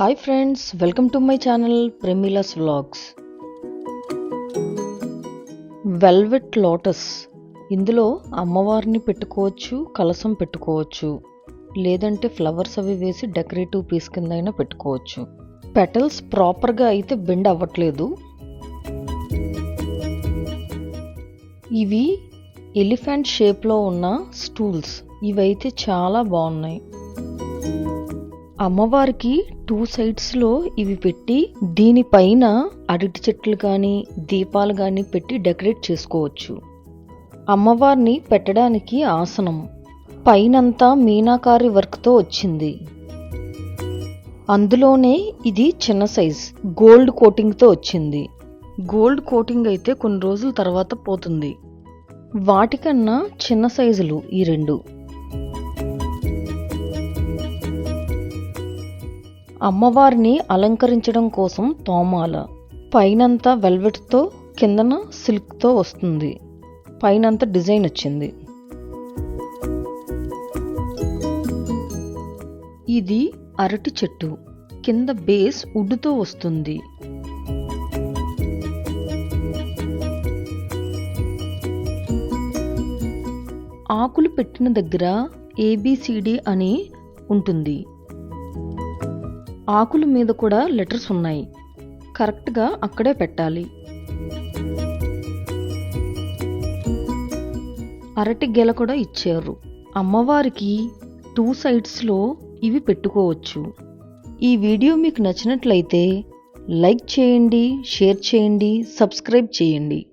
Hi friends welcome to my channel Premila's vlogs. Velvet lotus. ఇందులో అమ్మవారిని పెట్టుకోవచ్చు కలసం పెట్టుకోవచ్చు. లేదంటే ఫ్లవర్స్ అవి వేసి డెకరేటివ్ పీస్ కింద అయినా పెట్టుకోవచ్చు. పెటల్స్ ప్రాపర్గా అయితే బెండ్ అవ్వట్లేదు. ఇవి ఎలిఫెంట్ షేప్లో ఉన్న స్టూల్స్. ఇవైతే చాలా బాగున్నాయి. అమ్మవారికి టూ సైడ్స్లో ఇవి పెట్టి దీనిపైన అరటి చెట్లు కానీ దీపాలు కానీ పెట్టి డెకరేట్ చేసుకోవచ్చు. అమ్మవారిని పెట్టడానికి ఆసనం. పైనంతా మీనాకారి వర్క్తో వచ్చింది. అందులోనే ఇది చిన్న సైజ్ గోల్డ్ కోటింగ్తో వచ్చింది. గోల్డ్ కోటింగ్ అయితే కొన్ని రోజుల తర్వాత పోతుంది. వాటికన్నా చిన్న సైజులు ఈ రెండు. అమ్మవారిని అలంకరించడం కోసం తోమాల. పైనంతా వెల్వెట్తో కిందన సిల్క్తో వస్తుంది. పైనంత డిజైన్ వచ్చింది. ఇది అరటి చెట్టు. కింద బేస్ ఉడ్డుతో వస్తుంది. ఆకులు పెట్టిన దగ్గర ఏబిసిడి అని ఉంటుంది. ఆకుల మీద కూడా లెటర్స్ ఉన్నాయి. కరెక్ట్గా అక్కడే పెట్టాలి. అరటి గెల కూడా ఇచ్చారు. అమ్మవారికి టూ సైడ్స్లో ఇవి పెట్టుకోవచ్చు. ఈ వీడియో మీకు నచ్చినట్లయితే లైక్ చేయండి షేర్ చేయండి సబ్స్క్రైబ్ చేయండి.